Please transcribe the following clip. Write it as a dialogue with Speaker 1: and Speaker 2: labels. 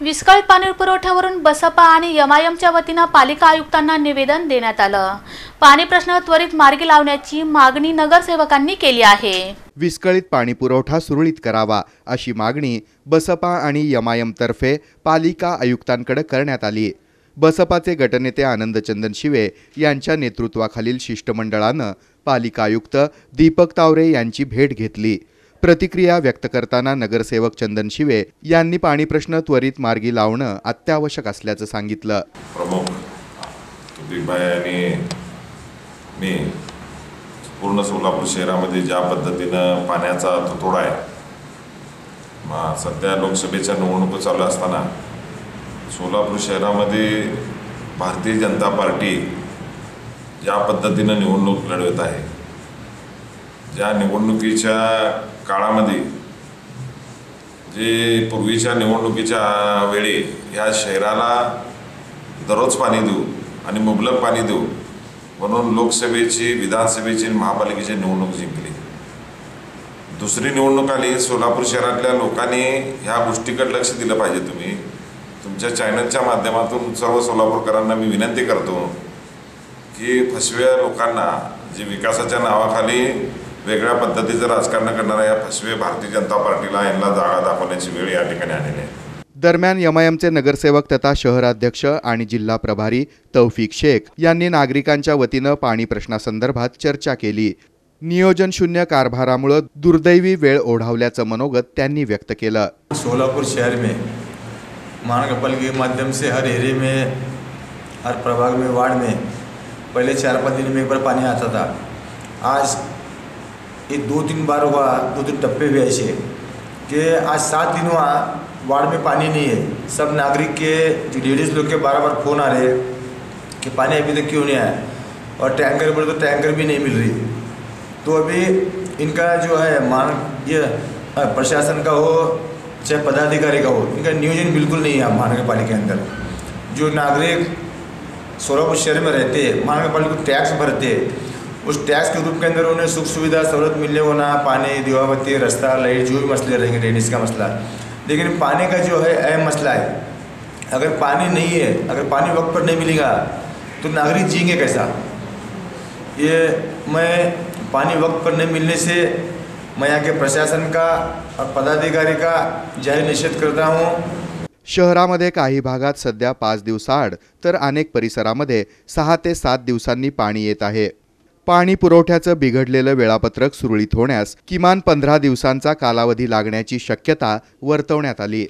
Speaker 1: विस्कळीत पाणी पुरवठ्यावरून बसपा आणि यमायमच्या वतीनं पालिका आयुक्तांना निवेदन देण्यात आलं. पाणी प्रश्न त्वरित मार्गी लावण्याची मागणी नगरसेवकांनी केली आहे.
Speaker 2: विस्कळीत पाणीपुरवठा सुरळीत करावा अशी मागणी बसपा आणि यमायमतर्फे पालिका आयुक्तांकडे करण्यात आली. बसपाचे गटनेते आनंदचंदन शिवे यांच्या नेतृत्वाखालील शिष्टमंडळानं पालिका आयुक्त दीपक तावरे यांची भेट घेतली. प्रतिक्रिया व्यक्त करताना नगरसेवक चंदन शिवे यांनी पाणी प्रश्न त्वरित मार्गी लावणं अत्यावश्यक असल्याचं सांगितलं.
Speaker 3: प्रमुख मी पूर्ण सोलापूर शहरामध्ये ज्या पद्धतीनं पाण्याचा तुतोडा आहे मग सध्या लोकसभेच्या निवडणुका चालू असताना सोलापूर शहरामध्ये भारतीय जनता पार्टी ज्या पद्धतीनं निवडणूक लढवत आहे ज्या निवडणुकीच्या काळामध्ये जे पूर्वीच्या निवडणुकीच्या वेळी या शहराला दररोज पाणी देऊ आणि मुबलक पाणी देऊ म्हणून लोकसभेची विधानसभेची आणि महापालिकेची निवडणूक जिंकली. दुसरी निवडणूक आली सोलापूर शहरातल्या लोकांनी ह्या गोष्टीकडे लक्ष दिलं पाहिजे तुम्ही. तुमच्या चॅनलच्या माध्यमातून सर्व सोलापूरकरांना मी विनंती करतो की फसव्या लोकांना जे विकासाच्या नावाखाली वेगळ्या पद्धतीचं राजकारण करणाऱ्या या फसवे भारतीय जनता पार्टीला यांना जागा दाखवण्याची वेळ या ठिकाणी आलेली आहे.
Speaker 2: दरम्यान यमआयएमचे नगरसेवक तथा शहराध्यक्ष आणि जिल्हा प्रभारी तौफिक शेख यांनी नागरिकांच्या वतीनं पाणी प्रश्नासंदर्भात चर्चा केली. नियोजन शून्य कारभारामुळं दुर्दैवी वेळ ओढावल्याचं मनोगत त्यांनी व्यक्त केलं.
Speaker 4: सोलापुर शहर में महानगरपालिका के माध्यम से हर एरिए में हर प्रभाग में वार्ड में पहले चार पाँच दिन में एक बार पानी आता था। आज ये दो तीन बार हुआ, दो तीन टप्पे भी ऐसे, कि आज सात दिन हुआ, वार्ड में पानी नहीं है। सब नागरिक के, जो लेडीज़ लोग के बार बार फ़ोन आ रहे कि पानी अभी तक क्यों नहीं आया? और टैंकर बोले तो टैंकर भी नहीं मिल रही। तो अभी इनका जो है, मान, ये प्रशासन का हो, चाहे पदाधिकारी का हो, इनका नियोजन बिल्कुल नहीं है महानगर पालिका के अंदर। जो नागरिक सोलापुर शहर में रहते हैं, महानगर पालिका टैक्स भरते हैं उस टैक्स के रूप के अंदर उन्हें सुख सुविधा सहूलत मिलने होना पानी, दीवाबत्ती, रास्ता, लाइट, जो भी मसले रहेंगे, ड्रेनेज का मसला। लेकिन पानी का जो है अहम मसला है। अगर पानी नहीं है, अगर पानी वक्त पर नहीं मिलेगा तो नागरिक जिएँगे कैसा? ये मैं पानी वक्त पर नहीं मिलने से मैं यहाँ के प्रशासन का और पदाधिकारी का ज़ाहिर निषेध करता हूँ।
Speaker 2: शहरामध्ये काही भागात सध्या पाच दिवसाआड, तर अनेक परिसरामध्ये सहा सात दिवसांनी पाणी येत आहे. पाणी पुरवठ्याचं बिघडलेलं वेळापत्रक सुरळीत होण्यास किमान पंधरा दिवसांचा कालावधी लागण्याची शक्यता वर्तवण्यात आली.